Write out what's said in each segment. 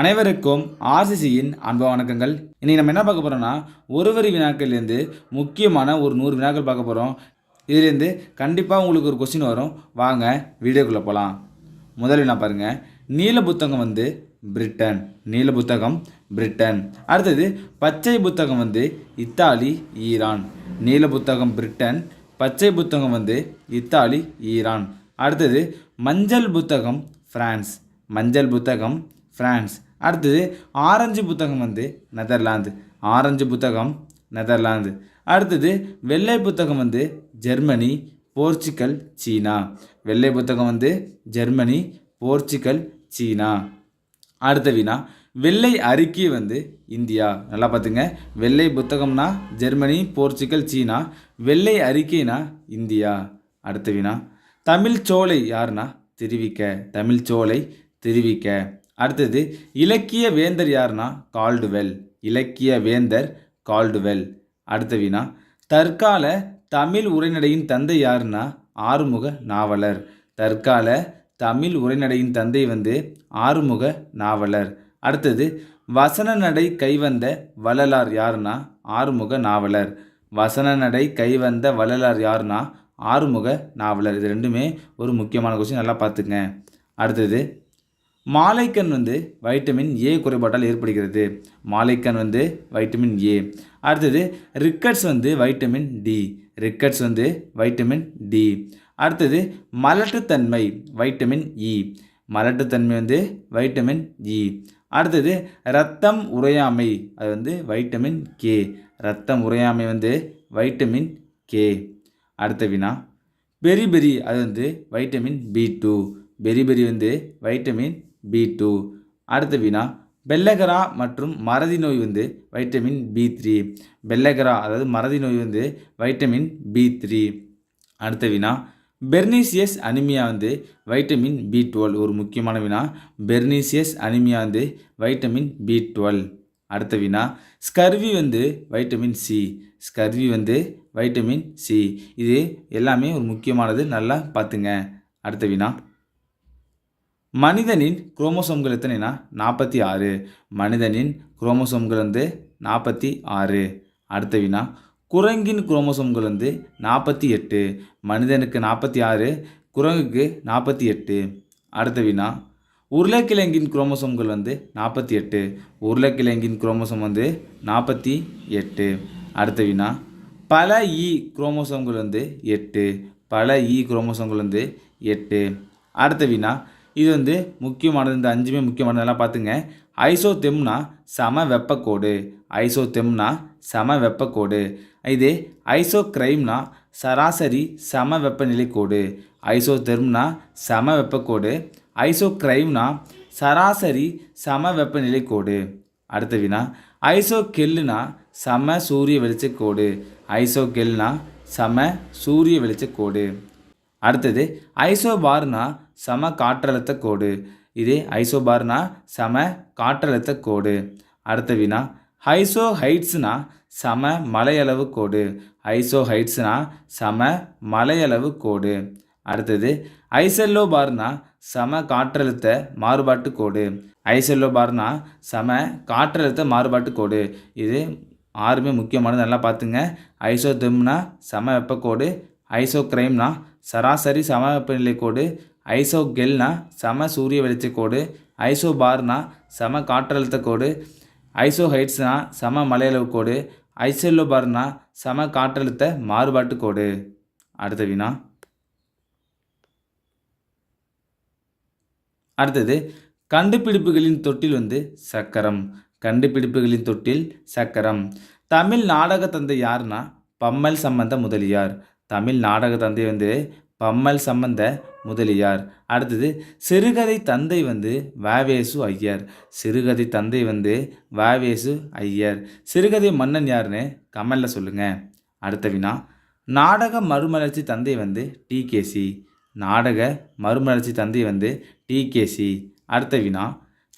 அனைவருக்கும் ஆர்சிசியின் அன்ப வணக்கங்கள். இன்றைக்கி நம்ம என்ன பார்க்க போகிறோம்னா ஒரு வரி வினாக்கள்லேருந்து முக்கியமான ஒரு நூறு வினாக்கள் பார்க்க போகிறோம் இதுலேருந்து கண்டிப்பாக உங்களுக்கு ஒரு கொஸ்டின் வரும். வாங்க வீடியோக்குள்ளே போகலாம் முதல் வினா பாருங்கள் நீல புத்தகம் வந்து பிரிட்டன். நீல புத்தகம் பிரிட்டன். அடுத்தது பச்சை புத்தகம் வந்து இத்தாலி ஈரான். நீல புத்தகம் பிரிட்டன். பச்சை புத்தகம் வந்து இத்தாலி ஈரான். அடுத்தது மஞ்சள் புத்தகம் ஃப்ரான்ஸ் மஞ்சள் புத்தகம் ஃப்ரான்ஸ் அடுத்தது ஆரஞ்சு புத்தகம் வந்து நெதர்லாந்து. ஆரஞ்சு புத்தகம் நெதர்லாந்து. அடுத்தது வெள்ளை புத்தகம் வந்து ஜெர்மனி போர்ச்சுகல் சீனா. வெள்ளை புத்தகம் வந்து ஜெர்மனி போர்ச்சுகல் சீனா. அடுத்த வினா வெள்ளை அறிக்கை வந்து இந்தியா. நல்லா பார்த்துங்க. வெள்ளை புத்தகம்னா ஜெர்மனி போர்ச்சுகல் சீனா. வெள்ளை அறிக்கைனா இந்தியா. அடுத்த வினா தமிழ் சோலை யாருன்னா தெரிவிக்க. தமிழ் சோலை தெரிவிக்க. அடுத்தது இலக்கிய வேந்தர் யாருன்னா கால்டுவெல். இலக்கிய வேந்தர் கால்டுவெல். அடுத்த வினா தற்கால தமிழ் உரைநடையின் தந்தை யாருன்னா ஆறுமுக நாவலர். தற்கால தமிழ் உரைநடையின் தந்தை வந்து ஆறுமுக நாவலர். அடுத்தது வசன நடை கைவந்த வள்ளலார் யாருன்னா ஆறுமுக நாவலர். வசன நடை கைவந்த வள்ளலார் யாருன்னா ஆறுமுக நாவலர். இது ரெண்டுமே ஒரு முக்கியமான கொஸ்டின் நல்லா பார்த்துங்க அடுத்தது மாலைக்கண் வந்து வைட்டமின் ஏ குறைபாட்டால் ஏற்படுகிறது. மாலைக்கண் வந்து வைட்டமின் ஏ. அடுத்தது ரிக்கட்ஸ் வந்து வைட்டமின் டி. ரிக்கட்ஸ் வந்து வைட்டமின் டி. அடுத்தது மலட்டுத்தன்மை வைட்டமின் இ. மலட்டுத்தன்மை வந்து வைட்டமின் இ. அடுத்தது ரத்தம் உறையாமை அது வந்து வைட்டமின் கே. ரத்தம் உறையாமை வந்து வைட்டமின் கே. அடுத்த வினா பெரி பெரி அது வந்து vitamin B two. Beri beri வந்து வைட்டமின் பி டூ. அடுத்த வினா பெல்லகரா மற்றும் மறதி நோய் வந்து வைட்டமின் பி த்ரீ. பெல்லகரா அதாவது மறதி நோய் வந்து வைட்டமின் பி த்ரீ. அடுத்த வினா பெர்னீசியஸ் அனிமியா வந்து வைட்டமின் பி டுவெல். ஒரு முக்கியமான வினா பெர்னீசியஸ் அனிமியா வந்து வைட்டமின் பி டுவெல். அடுத்த வினா ஸ்கர்வி வந்து வைட்டமின் சி. ஸ்கர்வி வந்து வைட்டமின் சி. இது எல்லாமே ஒரு முக்கியமானது நல்லா பார்த்துங்க. அடுத்த வினா மனிதனின் குரோமோசோம்கள் எத்தனைனா? நாற்பத்தி ஆறு. மனிதனின் குரோமோசோம்கள் வந்து நாற்பத்தி ஆறு. அடுத்த வினா. குரங்கின் குரோமோசோம்கள் வந்து நாற்பத்தி எட்டு. மனிதனுக்கு நாற்பத்தி ஆறு குரங்குக்கு நாற்பத்தி எட்டு. அடுத்த வினா. உருளைக்கிழங்கின் குரோமோசோம்கள் வந்து நாற்பத்தி எட்டு. உருளைக்கிழங்கின் குரோமோசோம் வந்து நாற்பத்தி எட்டு. அடுத்த வினா. பல இ குரோமோசோம்கள் வந்து எட்டு. பல இ குரோமோசோம்கள் வந்து எட்டு. அடுத்த வினா. இது வந்து முக்கியமானது இந்த அஞ்சுமே முக்கியமானதெல்லாம் பார்த்துங்க. ஐசோ தெம்னா சம வெப்பக்கோடு. ஐசோதெம்னா சம வெப்பக்கோடு. இது ஐசோக்ரைம்னா சராசரி சம வெப்பநிலை கோடு ஐசோ தெர்ம்னா சம வெப்பக்கோடு. ஐசோக்ரைம்னா சராசரி சம வெப்பநிலை கோடு அடுத்த வினா ஐசோ கெல்லுனா சம சூரிய வெளிச்சக்கோடு. ஐசோ கெல்னா சம சூரிய வெளிச்சக்கோடு. அடுத்தது ஐசோ பார்னா சம காற்றழுத்த கோடு. இது ஐசோபார்னா சம காற்றழுத்த கோடு. அடுத்த வினா ஹைசோ ஹைட்ஸ்னா சம மலையளவு கோடு. ஐசோ ஹைட்ஸ்னா சம மலையளவு கோடு. அடுத்தது ஐசெல்லோபார்னா சம காற்றழுத்த மாறுபாட்டு கோடு. ஐசெல்லோபார்னா சம காற்றழுத்த மாறுபாட்டு கோடு. இது ஆறுமே முக்கியமானது நல்லா பார்த்துங்க. ஐசோதெம்னா சம வெப்பக்கோடு ஐசோக்ரைம்னா சராசரி சம வெப்பநிலை கோடு. ஐசோகெல்னா சம சூரிய வெளிச்ச கோடு ஐசோபார்னா சம காற்றழுத்த கோடு ஐசோஹைட்ஸ்னா சம மலையளவு கோடு ஐசெல்லோபார்னா சம காற்றழுத்த மாறுபாட்டு கோடு. அடுத்த வினா அடுத்தது கண்டுபிடிப்புகளின் தொட்டில் வந்து சக்கரம். கண்டுபிடிப்புகளின் தொட்டில் சக்கரம். தமிழ் நாடக தந்தை யாருன்னா? பம்மல் சம்பந்த முதலியார். தமிழ் நாடக தந்தை வந்து பம்மல் சம்பந்த முதலியார். அடுத்தது சிறுகதை தந்தை வந்து வாவேசு ஐயர். சிறுகதை தந்தை வந்து வாவேசு ஐயர். சிறுகதை மன்னன் யாருன்னு கமலில் சொல்லுங்கள் அடுத்த வினா நாடக மறுமலர்ச்சி தந்தை வந்து டிகேசி நாடக மறுமலர்ச்சி தந்தை வந்து டிகேசி அடுத்த வினா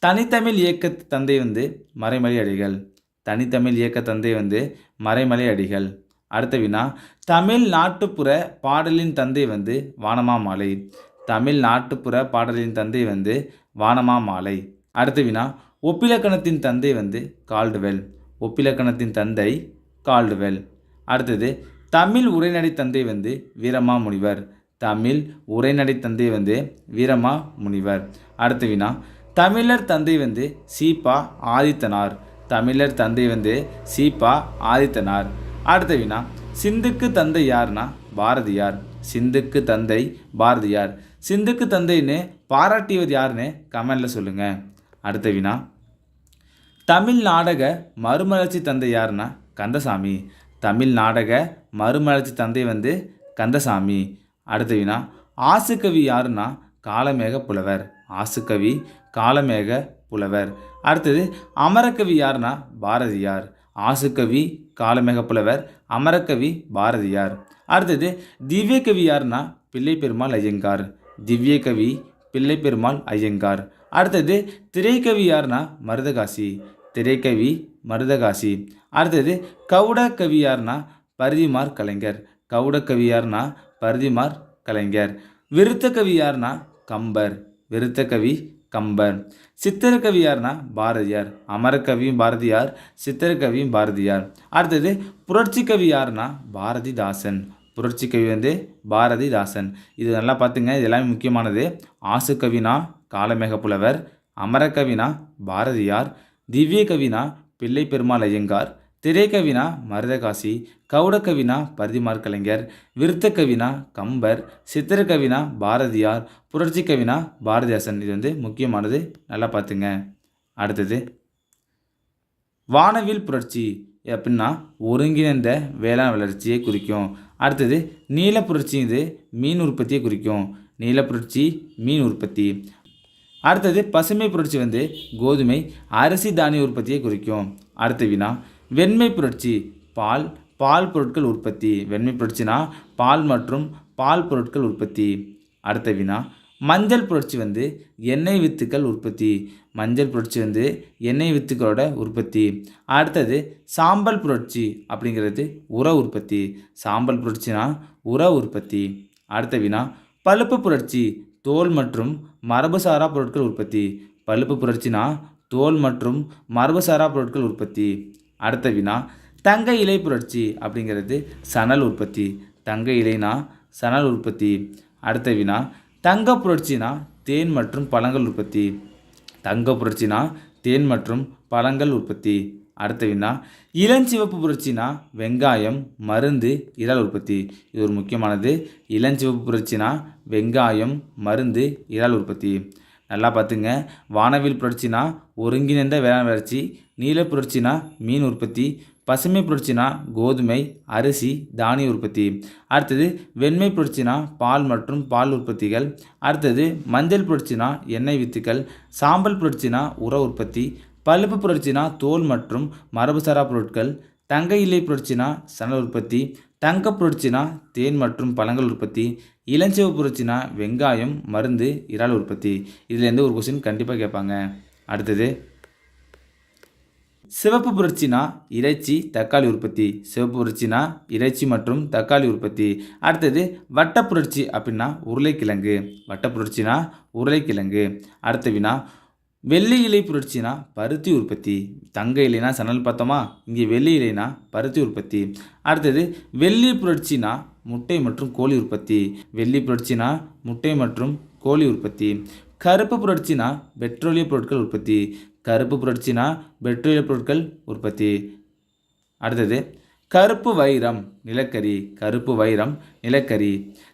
தனித்தமிழ் இயக்க தந்தை வந்து மறைமலை அடிகள். தனித்தமிழ் இயக்க தந்தை வந்து மறைமலை அடிகள். அடுத்த வினா தமிழ் நாட்டுப்புற பாடலின் தந்தை வந்து வானமா மாலை. தமிழ் நாட்டுப்புற பாடலின் தந்தை வந்து வானமா மாலை. அடுத்த வினா ஒப்பிலக்கணத்தின் தந்தை வந்து கால்டுவெல். ஒப்பிலக்கணத்தின் தந்தை கால்டுவெல். அடுத்தது தமிழ் உரைநடை தந்தை வந்து வீரமா முனிவர். தமிழ் உரைநடை தந்தை வந்து வீரமா முனிவர். அடுத்த வினா தமிழர் தந்தை வந்து சீபா ஆதித்தனார். தமிழர் தந்தை வந்து சீபா ஆதித்தனார். அடுத்த வினா சிந்துக்கு தந்தை யாருன்னா பாரதியார். சிந்துக்கு தந்தை பாரதியார். சிந்துக்கு தந்தைன்னு பாராட்டியவர் யாருன்னு கமெண்டில் சொல்லுங்கள் அடுத்த வினா தமிழ் நாடக மறுமலர்ச்சி தந்தை யாருன்னா கந்தசாமி. தமிழ் நாடக மறுமலர்ச்சி தந்தை வந்து கந்தசாமி. அடுத்த வினா ஆசுக்கவி யாருன்னா காலமேக புலவர். ஆசுக்கவி காலமேக புலவர். அடுத்தது அமரக்கவி யாருன்னா பாரதியார். ஆசுக்கவி காலமேகப்புலவர் அமரக்கவி பாரதியார். அடுத்தது திவ்யகவி யாருன்னா பிள்ளை பெருமாள் ஐயங்கார். திவ்யகவி பிள்ளை பெருமாள் ஐயங்கார். அடுத்தது திரைக்கவி யாருன்னா மருதகாசி. திரைக்கவி மருதகாசி. அடுத்தது கவுட கவி யாருன்னா பரிதிமார் கலைஞர். கவுட கவி யாருன்னா பரிதிமார் கலைஞர். விருத்த கவி யாருன்னா கம்பர். விருத்த கவி கம்பர். சித்திரக்கவி யாருன்னா பாரதியார். அமரக்கவியும் பாரதியார் சித்திரக்கவியும் பாரதியார். அடுத்தது புரட்சி கவி யாருன்னா பாரதிதாசன். புரட்சி கவி வந்து பாரதிதாசன். இது நல்லா பார்த்துங்க இது எல்லாமே முக்கியமானது. ஆசுக்கவினா காலமேக புலவர் அமரக்கவினா பாரதியார் திவ்ய கவினா பிள்ளை பெருமாள் ஐயங்கார் திரைக்கவினா மருதகாசி கவுடக்கவினா பரிதிமார் கலைஞர் விருத்த கவினா கம்பர் சித்திரக்கவினா பாரதியார் புரட்சி கவினா பாரதிதாசன். இது வந்து முக்கியமானது. நல்லா பார்த்துங்க. அடுத்தது வானவில் புரட்சி அப்படின்னா ஒருங்கிணைந்த வேளாண் வளர்ச்சியை குறிக்கும். அடுத்தது நீல புரட்சி இது மீன் உற்பத்தியை குறிக்கும். நீல புரட்சி மீன் உற்பத்தி. அடுத்தது பசுமை புரட்சி வந்து கோதுமை அரிசி தானிய உற்பத்தியை குறிக்கும். அடுத்த வினா வெண்மை புரட்சி பால் பால் பொருட்கள் உற்பத்தி. வெண்மை புரட்சினா பால் மற்றும் பால் பொருட்கள் உற்பத்தி. அடுத்த வினா மஞ்சள் புரட்சி வந்து எண்ணெய் வித்துக்கள் உற்பத்தி. மஞ்சள் புரட்சி வந்து எண்ணெய் வித்துக்களோட உற்பத்தி. அடுத்தது சாம்பல் புரட்சி அப்படிங்கிறது உர உற்பத்தி. சாம்பல் புரட்சினா உர உற்பத்தி. அடுத்த வினா பழுப்பு புரட்சி தோல் மற்றும் மரபுசாரா பொருட்கள் உற்பத்தி. பழுப்பு புரட்சினா தோல் மற்றும் மரபுசாரா பொருட்கள் உற்பத்தி. அடுத்த வினா தங்க இலை புரட்சி அப்படிங்கிறது சணல் உற்பத்தி. தங்க இலைனா சணல் உற்பத்தி. அடுத்த வினா தங்க புரட்சினா தேன் மற்றும் பழங்கள் உற்பத்தி. தங்க புரட்சினா தேன் மற்றும் பழங்கள் உற்பத்தி. அடுத்த வினா இளஞ்சிவப்பு புரட்சினா வெங்காயம் மருந்து இறால் உற்பத்தி. இது ஒரு முக்கியமானது. இளஞ்சிவப்பு புரட்சினா வெங்காயம் மருந்து இறால் உற்பத்தி. நல்லா பார்த்துங்க. வானவில் புரட்சினா ஒருங்கிணைந்த வேளாண் வளர்ச்சி நீல புரட்சினா மீன் உற்பத்தி பசுமை புரட்சினா கோதுமை அரிசி தானிய உற்பத்தி. அடுத்தது வெண்மை புரட்சினா பால் மற்றும் பால் உற்பத்திகள். அடுத்தது மஞ்சள் புரட்சினா எண்ணெய் வித்துக்கள். சாம்பல் புரட்சினா உர உற்பத்தி. பழுப்பு புரட்சினா தோல் மற்றும் மரபுசாரா பொருட்கள். தங்க இலை புரட்சினா சணல் உற்பத்தி. தங்க புரட்சினா தேன் மற்றும் பழங்கள் உற்பத்தி. இளஞ்சிவப்பு புரட்சினா வெங்காயம் மருந்து இறால் உற்பத்தி. இதுலேருந்து ஒரு கொஸ்டின் கண்டிப்பாக கேட்பாங்க. அடுத்தது சிவப்பு புரட்சினா இறைச்சி தக்காளி உற்பத்தி. சிவப்பு புரட்சினா இறைச்சி மற்றும் தக்காளி உற்பத்தி. அடுத்தது வட்ட புரட்சி அப்படின்னா உருளைக்கிழங்கு. வட்ட புரட்சினா உருளைக்கிழங்கு. அடுத்த வினா வெள்ளி இலை புரட்சினா பருத்தி உற்பத்தி. தங்க இலைனா சணல் பார்த்தோமா? இங்கே வெள்ளி இலைனா பருத்தி உற்பத்தி. அடுத்தது வெள்ளி புரட்சினா முட்டை மற்றும் கோழி உற்பத்தி. வெள்ளி புரட்சினா முட்டை மற்றும் கோழி உற்பத்தி. கருப்பு புரட்சினா பெட்ரோலிய பொருட்கள் உற்பத்தி. கருப்பு புரட்சினா பெட்ரோலிய பொருட்கள் உற்பத்தி. அடுத்தது கருப்பு வைரம் நிலக்கரி கருப்பு வைரம் நிலக்கரி.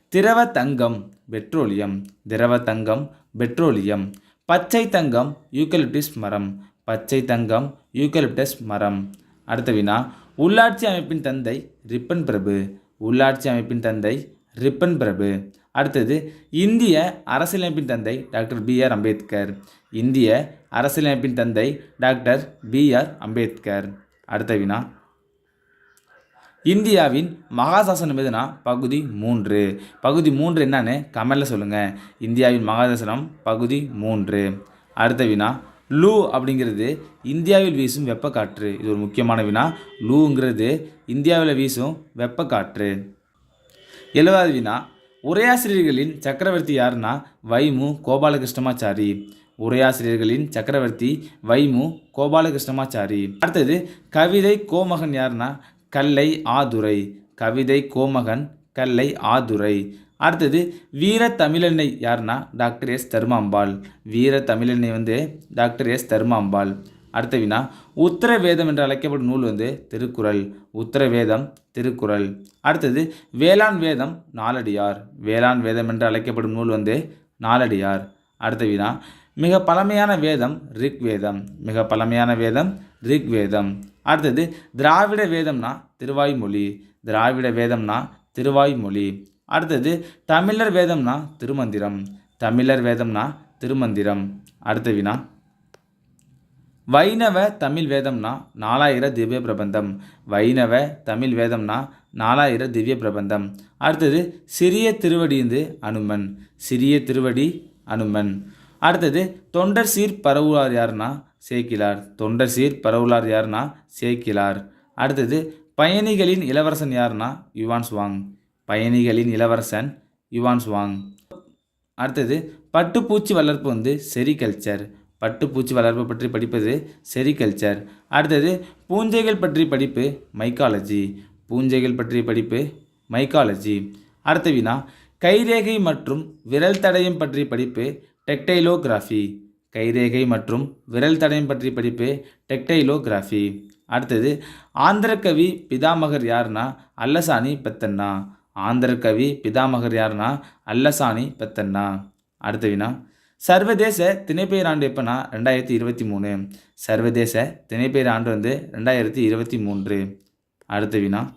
திரவ தங்கம் பெட்ரோலியம். திரவ தங்கம் பெட்ரோலியம். பச்சை தங்கம் யூக்கலிப்டிஸ் மரம். பச்சை தங்கம் யூக்கலிப்டஸ் மரம். அடுத்த வினா உள்ளாட்சி அமைப்பின் தந்தை ரிப்பன் பிரபு. உள்ளாட்சி அமைப்பின் தந்தை ரிப்பன் பிரபு. அடுத்தது இந்திய அரசியலமைப்பின் தந்தை டாக்டர் பி ஆர் அம்பேத்கர். இந்திய அரசியலமைப்பின் தந்தை டாக்டர் பி ஆர் அம்பேத்கர். அடுத்த வினா. இந்தியாவின் மகாசாசனம் எதுனா பகுதி மூன்று. பகுதி மூன்று என்னன்னு கமெண்டில் சொல்லுங்கள் இந்தியாவின் மகாசாசனம் பகுதி மூன்று. அடுத்த வினா. லூ அப்படிங்கிறது இந்தியாவில் வீசும் வெப்பக்காற்று. இது ஒரு முக்கியமான வினா. லூங்கிறது இந்தியாவில் வீசும் வெப்பக்காற்று. எழுபதாவது வினா. உரையாசிரியர்களின் சக்கரவர்த்தி யாருன்னா வைமு கோபாலகிருஷ்ணமாச்சாரி. உரையாசிரியர்களின் சக்கரவர்த்தி வைமு கோபாலகிருஷ்ணமாச்சாரி. அடுத்தது கவிதை கோமகன் யாருன்னா கல்லை ஆதுரை. கவிதை கோமகன் கல்லை ஆதுரை. அடுத்தது வீர தமிழன்னை யாருன்னா டாக்டர் எஸ் தர்மாம்பாள். வீர தமிழன்னை வந்து டாக்டர் எஸ் தர்மாம்பாள். அடுத்த வினா உத்தர வேதம் என்று அழைக்கப்படும் நூல் வந்து திருக்குறள். உத்தர வேதம் திருக்குறள். அடுத்தது வேளாண் வேதம் நாலடியார். வேளாண் வேதம் என்று அழைக்கப்படும் நூல் வந்து நாலடியார். அடுத்த வினா மிக பழமையான வேதம் ரிக் வேதம் மிக பழமையான வேதம் ரிக் வேதம் அடுத்தது திராவிட வேதம்னா திருவாய்மொழி. திராவிட வேதம்னா திருவாய்மொழி. அடுத்தது தமிழர் வேதம்னா திருமந்திரம். தமிழர் வேதம்னா திருமந்திரம். அடுத்த வினா வைணவ தமிழ் வேதம்னா நாலாயிர திவ்ய பிரபந்தம். வைணவ தமிழ் வேதம்னா நாலாயிர திவ்ய பிரபந்தம். அடுத்தது சிறிய திருவடிந்து அனுமன். சிறிய திருவடி அனுமன். அடுத்தது தொண்டர் சீர் பரவுலார் யாருன்னா சேக்கிலார். தொண்டர் சீர் பரவுலார் யாருன்னா சேக்கிலார். அடுத்தது பயணிகளின் இளவரசன் யாருன்னா யுவான் சுவாங். பயணிகளின் இளவரசன் யுவான் சுவாங். அடுத்தது பட்டுப்பூச்சி வளர்ப்பு வந்து செரிகல்ச்சர். பட்டுப்பூச்சி வளர்ப்பு பற்றி படிப்பது செரிகல்ச்சர். அடுத்தது பூஞ்சைகள் பற்றி படிப்பு மைக்காலஜி பூஞ்சைகள் பற்றி படிப்பு மைக்காலஜி அடுத்த வினா கைரேகை மற்றும் விரல் தடயம் பற்றி படிப்பு டெக்டைலோகிராஃபி கைரேகை மற்றும் விரல் தடயம் பற்றி படிப்பு டெக்டைலோகிராஃபி அடுத்தது ஆந்திரக்கவி பிதாமகர் யாருன்னா அல்லசாணி பெத்தண்ணா. ஆந்திரக்கவி பிதாமகர் யாருன்னா அல்லசாணி பெத்தண்ணா. அடுத்த வினா சர்வதேச திணைப்பெயர் ஆண்டு எப்போனா ரெண்டாயிரத்தி இருபத்தி மூணு. சர்வதேச திணைப்பெயர் ஆண்டு வந்து ரெண்டாயிரத்தி இருபத்தி மூன்று. அடுத்த வினா.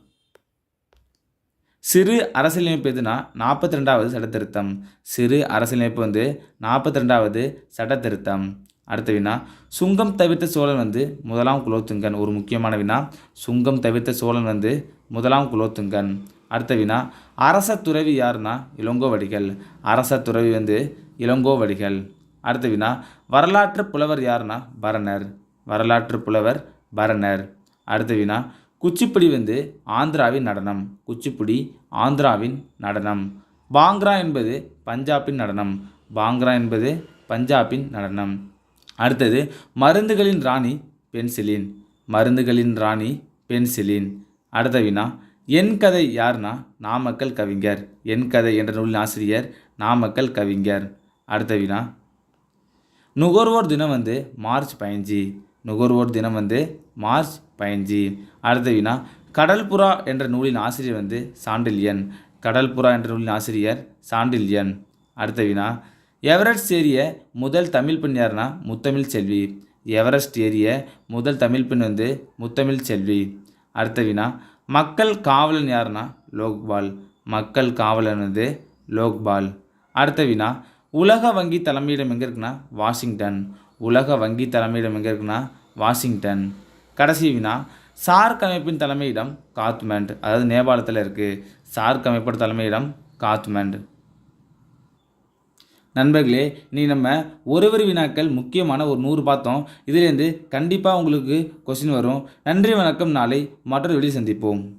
சிறு அரசியலமைப்பு எதுனா நாற்பத்தி ரெண்டாவது சட்டத்திருத்தம். சிறு அரசியலமைப்பு வந்து நாற்பத்தி ரெண்டாவது சட்டத்திருத்தம். அடுத்த வினா. சுங்கம் தவிர்த்த சோழன் வந்து முதலாம் குலோத்துங்கன். ஒரு முக்கியமான வினா. சுங்கம் தவிர்த்த சோழன் வந்து முதலாம் குலோத்துங்கன். அடுத்த வினா. அரச துறவி யாருன்னா இளங்கோவடிகள். அரச துறவி வந்து இளங்கோவடிகள் அடுத்த வினா வரலாற்று புலவர் யாருன்னா பரணர். வரலாற்று புலவர் பரணர். அடுத்த வினா குச்சிப்புடி வந்து ஆந்திராவின் நடனம். குச்சிப்புடி ஆந்திராவின் நடனம். பாங்க்ரா என்பது பஞ்சாபின் நடனம். பாங்க்ரா என்பது பஞ்சாபின் நடனம். அடுத்தது மருந்துகளின் ராணி பென்சிலின். மருந்துகளின் ராணி பென்சிலின். அடுத்த வினா என் கதை யார்னா? நாமக்கல் கவிஞர். என் கதை என்ற நூலின் ஆசிரியர் நாமக்கல் கவிஞர். அடுத்த வினா நுகர்வோர் தினம் வந்து மார்ச் பதினஞ்சு. நுகர்வோர் தினம் வந்து மார்ச் பதினஞ்சு. அடுத்த வினா கடல்புறா என்ற நூலின் ஆசிரியர் வந்து சாண்டில்யன். கடல்புறா என்ற நூலின் ஆசிரியர் சாண்டில்யன். அடுத்த வினா எவரெஸ்ட் ஏறிய முதல் தமிழ் பெண் யாருன்னா முத்தமிழ் செல்வி. எவரெஸ்ட் ஏறிய முதல் தமிழ் பெண் வந்து முத்தமிழ் செல்வி. அடுத்த வினா மக்கள் காவலன் யாருன்னா லோக்பால். மக்கள் காவலன் வந்து லோக்பால். அடுத்த வினா உலக வங்கி தலைமையிடம் எங்கே இருக்குன்னா? வாஷிங்டன். உலக வங்கி தலைமையிடம் எங்கே இருக்குன்னா? வாஷிங்டன். கடைசி வினா சார்க் அமைப்பின் தலைமையிடம் காத்மண்ட். அதாவது நேபாளத்தில் இருக்குது சார்க் அமைப்போட தலைமையிடம் காத்மண்ட். நண்பர்களே நீ நம்ம ஒரு ஒரு வினாக்கள் முக்கியமான ஒரு நூறு பார்த்தோம். இதுலேருந்து கண்டிப்பாக உங்களுக்கு கொஸ்டின் வரும். நன்றி வணக்கம். நாளை மற்றொரு வெளியே சந்திப்போம்.